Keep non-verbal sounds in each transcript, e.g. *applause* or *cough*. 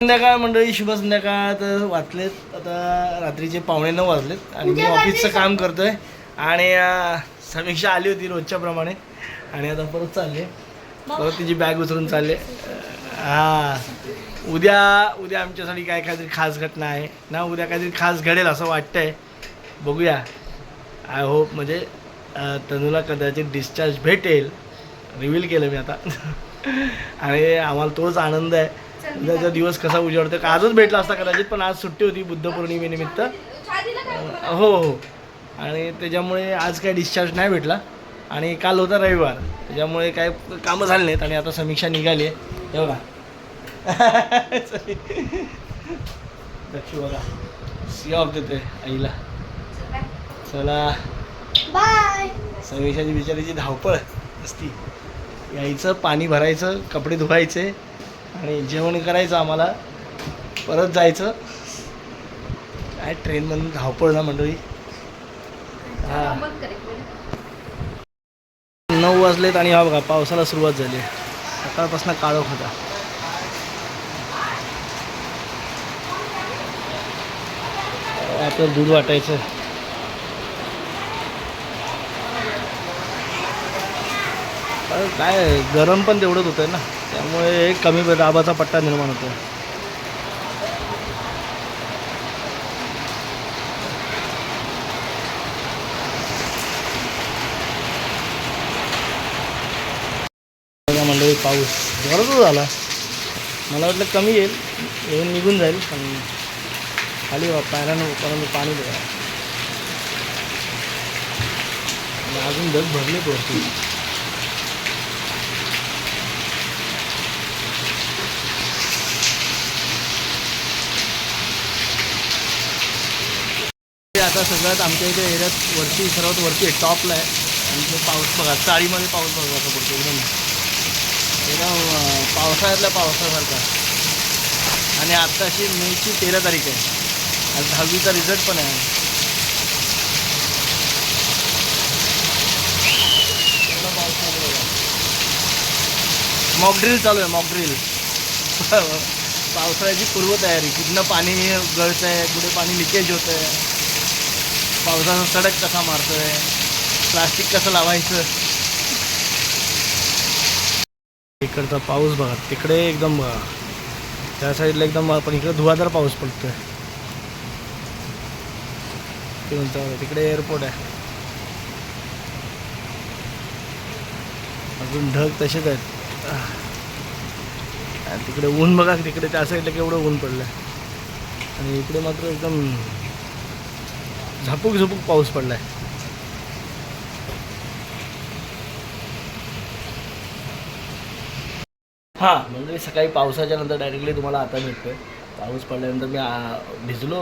संध्याकाळ मंडळी शुभ संध्याकाळ. तर वाचलेत आता रात्रीचे पावणे नऊ वाजलेत आणि मी ऑफिसचं काम करतोय आणि समीक्षा आली होती रोजच्या प्रमाणे. आणि आता परत चालले परत तिची बॅग उचलून चालले हा. उद्या उद्या आमच्यासाठी काय काहीतरी खास घटना आहे. ना उद्या काहीतरी खास घडेल असं वाटतंय. बघूया. आय होप म्हणजे तनूला कदाचित डिस्चार्ज भेटेल. रिव्हील केलं मी आता. *laughs* आणि आम्हाला तोच आनंद आहे. उद्याचा दिवस कसा उजाडतो का आजच भेटला असता कदाचित पण आज सुट्टी होती बुद्ध पौर्णिमेनिमित्त हो हो. आणि त्याच्यामुळे आज काय डिस्चार्ज नाही भेटला. आणि काल होता रविवार. त्याच्यामुळे काय कामं झाली नाहीत आणि आता समीक्षा निघाली आहे बघा. दक्षू बघा. सी ऑफ देते आईला. चला. बाय समीक्षाची बिचारीची धावपळ. असती यायचं पाणी भरायचं कपडे धुवायचे. आणि जेवण करायचं आम्हाला. परत जायचं. काय ट्रेनमधून धावपळ ना मंडळी. हा. नऊ वाजलेत आणि हा बघा पावसाला सुरुवात झाली. सकाळपासून काळोख होता. आपलं दूध वाटायचं. काय गरम पण तेवढंच होतं ना. त्यामुळे एक कमी दाबाचा पट्टा निर्माण होतो म्हणलं पाऊस जोरातच झाला. मला वाटलं कमी येईल येऊन निघून जाईल पण खाली पायऱ्यानं परंतु पाणी द्या अजून दग भरले वरती आता सगळ्यात आमच्या इथे एरियात वरती सर्वात वरती आहे टॉपला आहे. आणि ते पाऊस बघा चाळीमध्ये पाऊस बघा असं पडतो एकदम. एकदम पावसाळ्यातल्या पावसासारखा. आणि आत्ताशी मेची तेरा तारीख आहे. आणि दहावीचा रिझल्ट पण आहे. मॉकड्रिल चालू आहे मॉकड्रिल ड्रिल चालू आहे ड्रिल पावसाळ्याची पूर्वतयारी. कुठनं पाणी गळतं आहे कुठे पाणी लिकेज होतं आहे पावसाचा सडक कसा मारतोय? प्लास्टिक कसं लावायचं? इकडचा पाऊस बघा तिकडे एकदम बघा. त्या साईडला एकदम पण इकडे धुवाधार पाऊस पडतोय. ते तिकडे एअरपोर्ट आहे. अजून ढग तसेच आहेत. तिकडे ऊन बघा तिकडे त्या साईडला केवढं ऊन पडलं आणि इकडे मात्र एकदम झापूक झुपूक पाऊस पडला आहे हां म्हणजे सकाळी पावसाच्या नंतर डायरेक्टली तुम्हाला आता भेटतोय. पाऊस पडल्यानंतर मी भिजलो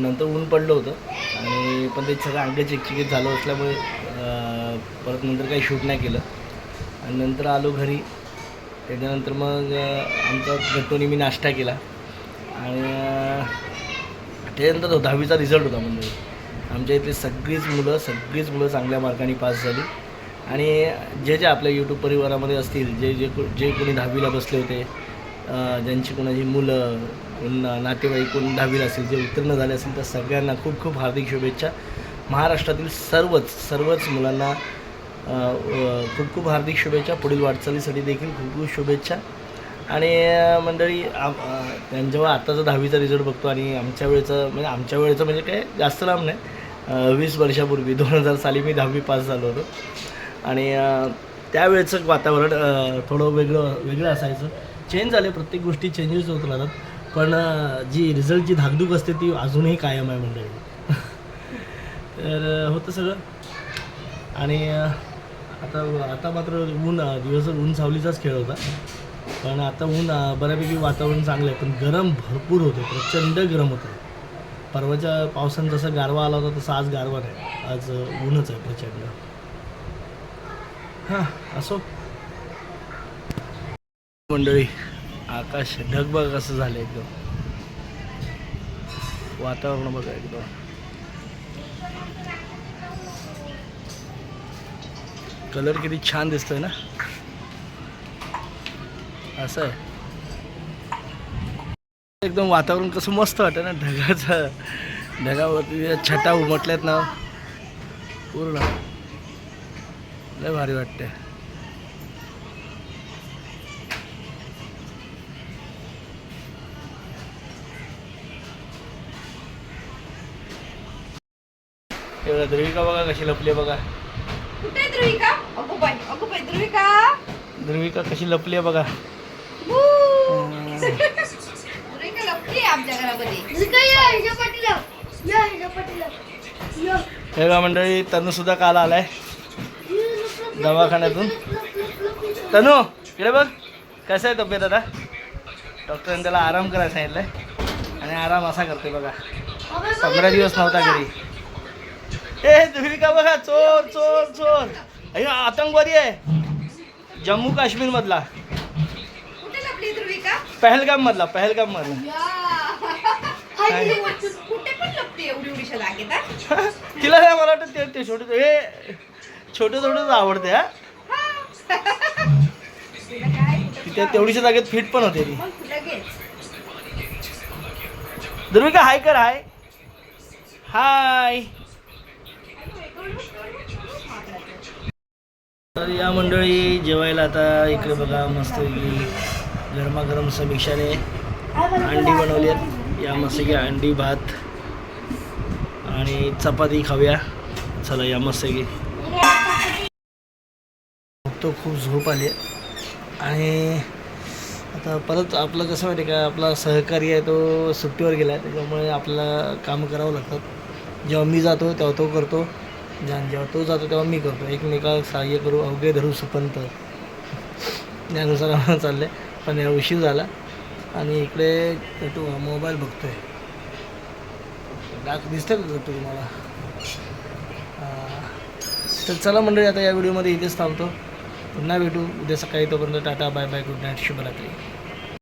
नंतर ऊन पडलं होतं. आणि पण ते सगळं अंग चिकचिकीत झालं असल्यामुळे परत नंतर काही शूट नाही केलं. आणि नंतर आलो घरी. त्याच्यानंतर मग आमचा गट्टोनी मी नाश्ता केला. आणि त्याच्यानंतर तो दहावीचा रिझल्ट होता म्हणजे आमच्या इथली सगळीच मुलं सगळीच मुलं चांगल्या मार्काने पास झाली. आणि जे जे आपल्या यूट्यूब परिवारामध्ये असतील जे जे को- जे कोणी दहावीला बसले होते ज्यांची कोणाची मुलं कोण नातेवाईक कोण दहावीला असेल जे उत्तीर्ण झाले असेल तर सगळ्यांना खूप खूप हार्दिक शुभेच्छा. महाराष्ट्रातील सर्वच सर्वच मुलांना खूप खूप हार्दिक शुभेच्छा. पुढील वाटचालीसाठी देखील खूप खूप शुभेच्छा. आणि मंडळी आम- जेव्हा आत्ताचा दहावीचा रिझल्ट बघतो आणि आमच्या वेळेचं म्हणजे आमच्या वेळेचं म्हणजे काय जास्त लांब नाही. वीस वर्षापूर्वी दोन हजार साली मी दहावी पास झालो होतो. आणि त्यावेळेचं वातावरण थोडं वेगळं वेगळं असायचं. चेंज झाले प्रत्येक गोष्टी चेंजेस होत राहतात. पण जी रिझल्टची धाकधूक असते ती अजूनही कायम आहे मंडळी. *laughs* तर होतं सगळं. आणि आता आता मात्र ऊन दिवसभर ऊन सावलीचाच खेळ होता. पण आता ऊन बऱ्यापैकी वातावरण चांगलं आहे. पण गरम भरपूर होतं. प्रचंड गरम होतं. परवाच्या पावसानं जसा गारवा आला होता तसा आज गारवा नाही. आज ऊनच आहे प्रचंड. हां असो. मंडळी आकाश ढगबग असं झालं एकदम. वातावरण बघा एकदम. कलर किती छान दिसतोय ना? असं आहे. एकदम वातावरण कसं मस्त वाटतं ना ढगाचं. ढगावरती छटा उमटल्यात ना. पूर्ण. लय भारी वाटते ध्रुविका बघा कशी लपली बघा. कुठे ध्रुविका? अगो बाई अगो बाई ध्रुविका. ध्रुविका कशी लपली आहे बघा बू. ध्रुविका लपली आहे आमच्या घरामध्ये. हे बघा मंडळी तनू सुद्धा काल आलाय. दवाखान्यातून. तनू इकडे बघ. कसं आहे तब्येत आता? डॉक्टरांनी त्याला आराम करायला सांगितलंय. आणि आराम असा करते बघा. पंधरा दिवस नव्हता घरी. ए ध्रुविका बघा? चोर चोर चोर. अरे आतंकवादी आहे. जम्मू काश्मीर मधला कुठे लपली ध्रुविका? पहलगाम मधला पहलगाम मधला कुठे पण लपली एवढी एवढीशा जागेत हा? *laughs* तिला काय मला वाटतं ते ते छोटं हे छोटं छोटंच आवडते हा? तिथे तेवढीच्या जागेत फिट पण होते ती. ध्रुविका हाय कर हाय हाय तर या मंडळी जेवायला आता इकडे बघा मस्त गरमागरम समीक्षाने अंडी बनवली आहेत. या मस्त की अंडी भात आणि चपाती खाऊया. चला या मस्त की तो खूप झोप आली आणि आता परत आपलं कसं माहिती आहे का? आपला सहकारी आहे तो सुट्टीवर गेला आहे. त्याच्यामुळे आपल्याला काम करावं लागतात. जेव्हा मी जातो तेव्हा तो करतो. ज्या जेव्हा तो जातो तेव्हा मी करतो. एकमेका सहाय्य करू अवघे धरू सुपंत. त्यानुसार आम्हाला चाललं आहे पण या उशीर झाला. आणि इकडे कटू मोबाईल बघतोय. डाक दिसतं का कटू तुम्हाला? तर चला मंडळी आता या व्हिडिओमध्ये इथेच थांबतो. पुन्हा भेटू. उद्या सकाळी तोपर्यंत tata bye bye good night शुभरात्री.